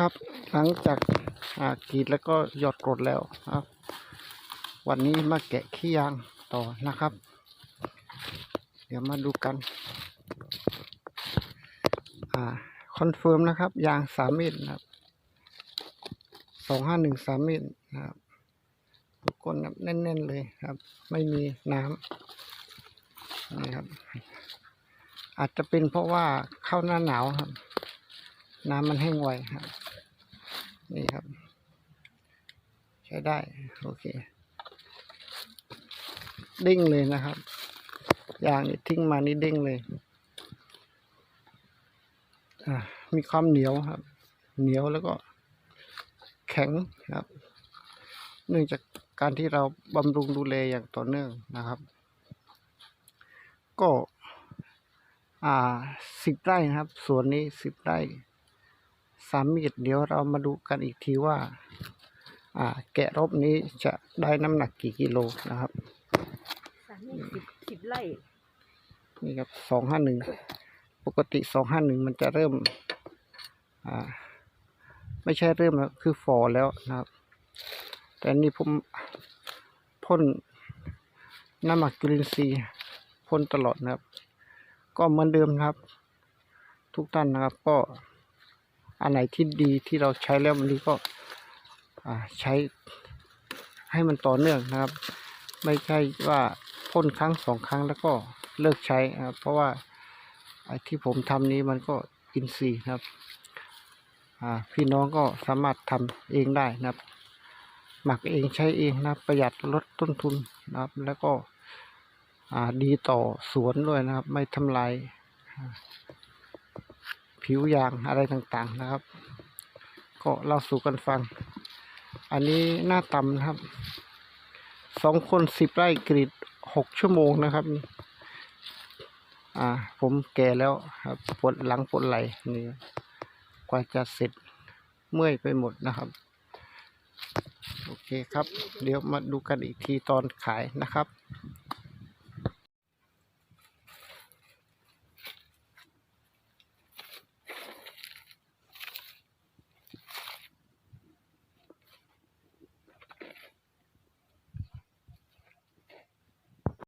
ครับ หลังจากกรีดแล้วก็หยอดกรดแล้วครับ วันนี้มาแกะขี้ยางต่อนะครับ เดี๋ยวมาดูกันคอนเฟิร์มนะครับ ยางสามเมตรนะครับสองห้าหนึ่งสามเมตรนะครับทุกคนแน่นๆเลยครับ ไม่มีน้ำนี่ครับอาจจะเป็นเพราะว่าเข้าหน้าหนาวครับ น้ำมันแห้งไวครับ นี่ครับ ใช้ได้ โอเคเด้งเลยนะครับ ยางนี่ทิ้งมานี่เด้งเลยมีความเหนียวครับ เหนียวแล้วก็แข็งครับ เนื่องจากการที่เราบำรุงดูแลอย่างต่อเนื่องนะครับ ก็ อ่าสิบไร่นะครับสวนนี้สิบไร่ สามเมตรเดี๋ยวเรามาดูกันอีกทีว่า อ่า แกะรอบนี้จะได้น้ำหนักกี่กิโลนะครับสามสิบสิบไร่นี่ครับสองห้าหนึ่งปกติสองห้าหนึ่งมันจะเริ่ม อ่า ไม่ใช่เริ่มแล้วคือฟอแล้วนะครับ แต่อันนี่ผมพ่นน้ำหมักจุลินทรีย์พ่นตลอดนะครับ ก็เหมือนเดิมนะครับ ทุกท่านนะครับก็ อันไหนที่ดีที่เราใช้แล้ววันนี้ก็ใช้ให้มันต่อเนื่องนะครับ ไม่ใช่ว่าพ่นครั้งสองครั้งแล้วก็เลิกใช้นะครับเพราะว่าไอ้ที่ผมทำนี้มันก็อินทรีครับพี่น้องก็สามารถทำเองได้นะครับ หมักเองใช้เองนะประหยัดลดต้นทุนนะครับ แล้วก็ดีต่อสวนด้วยนะครับ ไม่ทำลาย ผิวยางอะไรต่างๆนะครับ ก็เล่าสู่กันฟัง อันนี้หน้าต่ำนะครับสองคนสิบไร่กรีดหกชั่วโมงนะครับ อ่า ผมแก่แล้วครับปวดหลังปวดไหล่นี่กว่าจะเสร็จเมื่อยไปหมดนะครับ โอเคครับ เดี๋ยวมาดูกันอีกทีตอนขายนะครับ